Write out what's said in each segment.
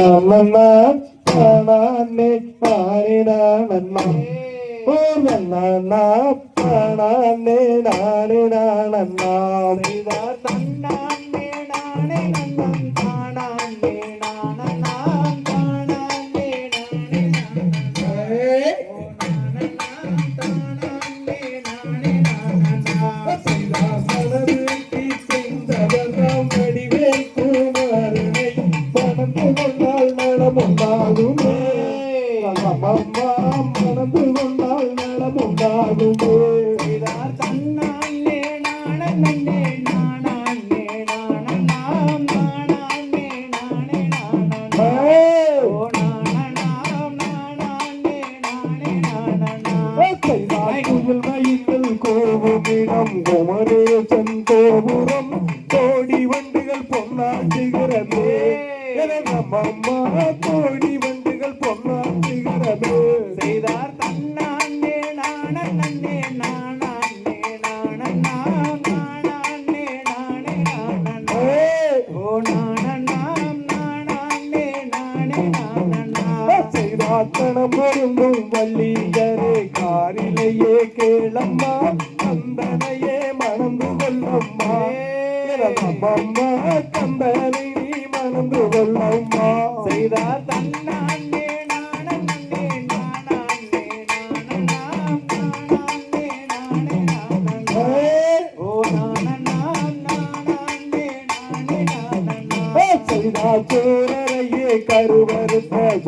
நன்னா நானே நானே ஓ நன்னா நானே கோபுரம் குமரேசன் கோபுரம் கோடி வண்டுகள் பொன்னாட்டுகிறது. அம்மா கோடி வண்டுகள் பொன்னாட்டுகிறது. செய்தார் தன்னானே செய்தாத்தனம் வருந்தும் வள்ளியரே காரிலேயே கேளம்மா கந்தனையே மணந்து கொள்ளம்மா அம்மா கந்தனை நீ மணந்து கொள்ளம்மா செய்தார் தன்னானே நானே நானே நானே நானே நானே நானனாம்.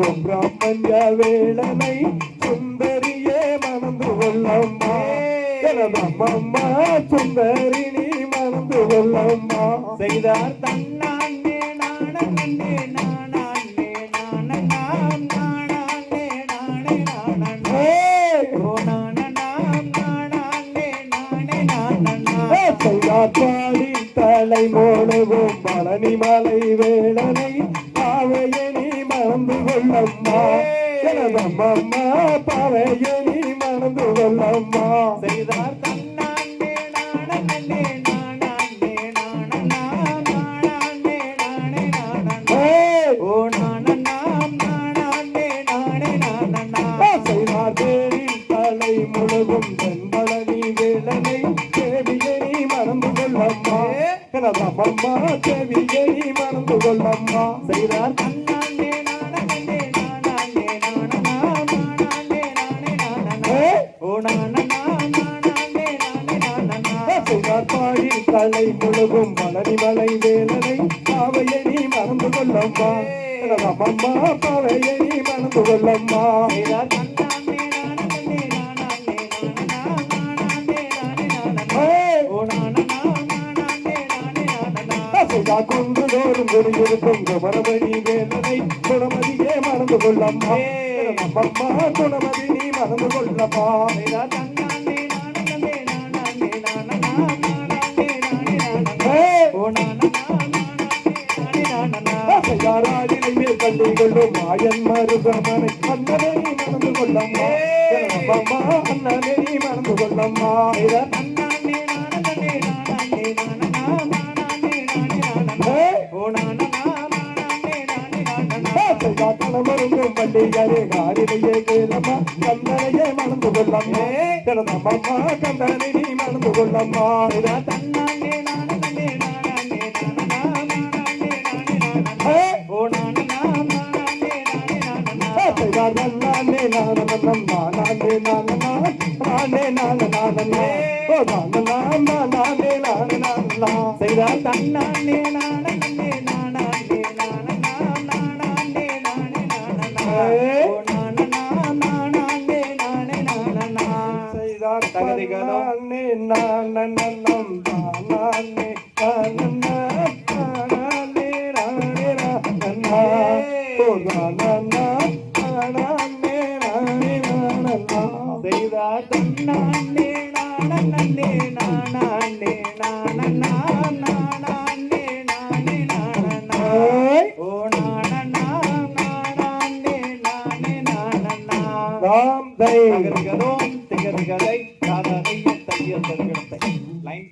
கருவறுத்த சுப்பிரமணிய வேளனை சுந்தரியே மணந்து கொள்ளம்மா. அம்மா சுந்தரி நீ மணந்து கொள்ளம்மா. செய்தார் நானானே நானே நானனாம். பாடி தலை மோனவும் பழனி மலை வேளனை பாவையனி மறந்து கொள்ளம்மா அம்மா பாவையனி மறந்து கொள்ளம்மா செய்தார் தன்னானே நானனே நானானே நானனாம் தலை முழுகும் மலரி மலை வேலனை பாவையனி மறந்து கொள்ளம்மா அம்மா பாவையனி மறந்து கொள்ளம்மா செய்தார் தன்னானே நானனே நானானே நானனாம் நானானே நானே நானனாம். ஓ நானனாம் நானானே நானே நானனாம். செய்தா குன்று தோறும் குடியிருக்கும் குமரமணி வேலனை குணமதியே மறந்து கொள்ளம்மா அம்மா குணமதி நீ மறந்து கொள்ளம்மா கண்டு கொள்ளும் மாயன் மருதமனை அண்ணனை நீ மறந்து கொள்ளம்மா அண்ணனை நீ மறந்து கொள்ளம்மா தன்னானே நானனே நானானே நானனாம் நானானே நானே நானனாம். ஓ நானனாம் நானானே நானே நானனாம். நானே நானனம் நானே நானனா நானே நானனானே ஓ நானனா நானே நானனா செய்தார் தன்னானே நானனே நானானே நானனாம் நானானே நானே நானனாம். ஓ நானனாம் நானானே நானே நானனாம். தகதிகளே நானனம் நானே தாம் தை திகதிகதோம் திகதிகதை தாதனை தைய லைன்